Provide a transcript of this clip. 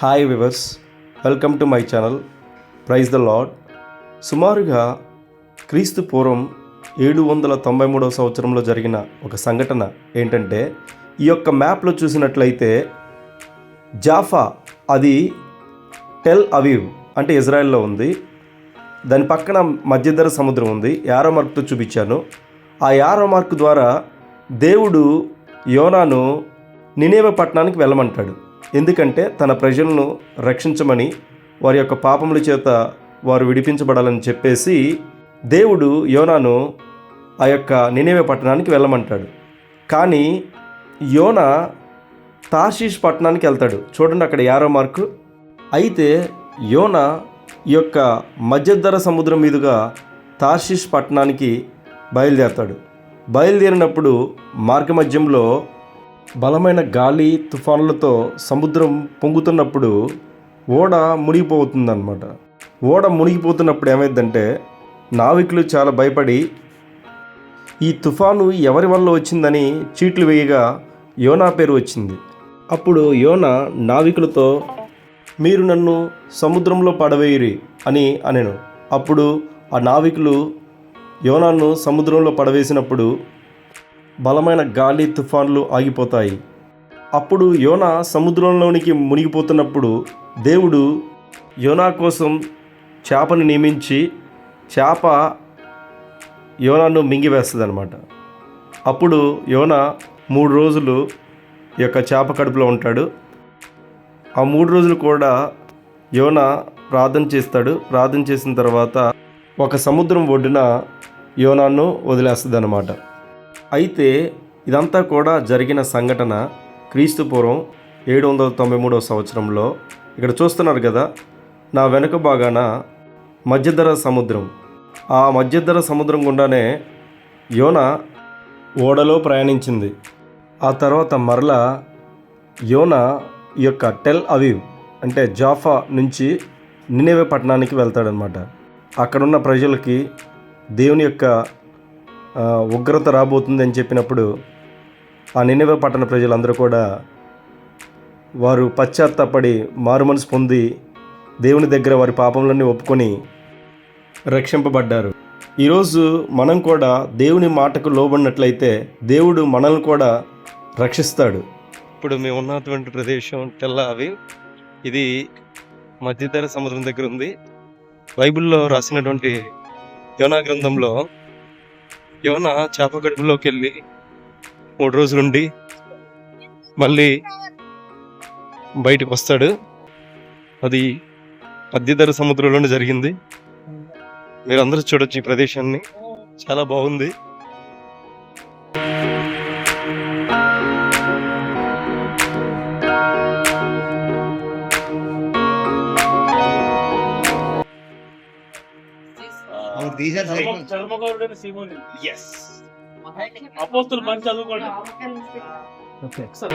Hi viewers welcome to my channel praise the Lord సుమారుగా క్రీస్తు పూర్వం ఏడు వందల తొంభై మూడవ సంవత్సరంలో జరిగిన ఒక సంఘటన ఏంటంటే ఈ యొక్క మ్యాప్లో చూసినట్లయితే జాఫా అది టెల్ అవీవ్ అంటే ఇజ్రాయెల్లో ఉంది. దాని పక్కన మధ్యధర సముద్రం ఉంది. యారో మార్క్తో చూపించాను. ఆ యారో మార్క్ ద్వారా దేవుడు యోనాను నినేవ పట్టణానికి వెళ్ళమంటాడు. ఎందుకంటే తన ప్రజలను రక్షించమని వారి యొక్క పాపముల చేత వారు విడిపించబడాలని చెప్పేసి దేవుడు యోనాను ఆ యొక్క నినేవే పట్టణానికి వెళ్ళమంటాడు. కానీ యోన తాషీష్ పట్టణానికి వెళ్తాడు. చూడండి అక్కడ యారో మార్కు. అయితే యోన ఈ యొక్క మధ్యధర సముద్రం మీదుగా తాషిష్ పట్టణానికి బయలుదేరతాడు. బయలుదేరినప్పుడు మార్గమధ్యంలో బలమైన గాలి తుఫానులతో సముద్రం పొంగుతున్నప్పుడు ఓడ మునిగిపోతుందన్నమాట. ఓడ మునిగిపోతున్నప్పుడు ఏమైందంటే నావికులు చాలా భయపడి ఈ తుఫాను ఎవరి వల్ల వచ్చిందని చీట్లు వేయగా యోనా పేరు వచ్చింది. అప్పుడు యోన నావికులతో మీరు నన్ను సముద్రంలో పడవేయురి అని అనెను. అప్పుడు ఆ నావికులు యోనాను సముద్రంలో పడవేసినప్పుడు బలమైన గాలి తుఫాన్లు ఆగిపోతాయి. అప్పుడు యోనా సముద్రంలోనికి మునిగిపోతున్నప్పుడు దేవుడు యోనా కోసం చేపను నియమించి చేప యోనాను మింగివేస్తుంది అనమాట అప్పుడు యోన మూడు రోజులు ఈ యొక్క చేప కడుపులో ఉంటాడు. ఆ మూడు రోజులు కూడా యోన ప్రార్థన చేస్తాడు. ప్రార్థన చేసిన తర్వాత ఒక సముద్రం ఒడ్డున యోనాను వదిలేస్తుంది అనమాట అయితే ఇదంతా కూడా జరిగిన సంఘటన క్రీస్తుపూర్వం ఏడు వందల తొంభై మూడవ సంవత్సరంలో. ఇక్కడ చూస్తున్నారు కదా నా వెనుక భాగాన మధ్యధర సముద్రం. ఆ మధ్యధర సముద్రం గుండానే యోన ఓడలో ప్రయాణించింది. ఆ తర్వాత మరలా యోన ఈ యొక్క టెల్ అవీవ్ అంటే జాఫా నుంచి నినేవే పట్టణానికి వెళ్తాడనమాట అక్కడున్న ప్రజలకి దేవుని యొక్క ఉగ్రత రాబోతుంది అని చెప్పినప్పుడు ఆ నినవ పట్టణ ప్రజలందరూ కూడా వారు పశ్చాత్తాపడి మారుమనసు పొంది దేవుని దగ్గర వారి పాపములన్నీ ఒప్పుకొని రక్షింపబడ్డారు. ఈరోజు మనం కూడా దేవుని మాటకు లోబడినట్లయితే దేవుడు మనల్ని కూడా రక్షిస్తాడు. ఇప్పుడు మేము ఉన్నటువంటి ప్రదేశం టెల్ల అవి. ఇది మధ్యధర సముద్రం దగ్గర ఉంది. బైబిల్లో రాసినటువంటి యోనా గ్రంథంలో యోన చేప గడుపులోకి వెళ్ళి మూడు రోజులుండి మళ్ళీ బయటకు వస్తాడు. అది మధ్యధర సముద్రంలోనే జరిగింది. మీరందరూ చూడొచ్చు ఈ ప్రదేశాన్ని. చాలా బాగుంది. These are cycle. చర్మకారుడైన సీమోని yes. అపోస్తుల మంచి చదువుకోండి. ఓకే. సార్.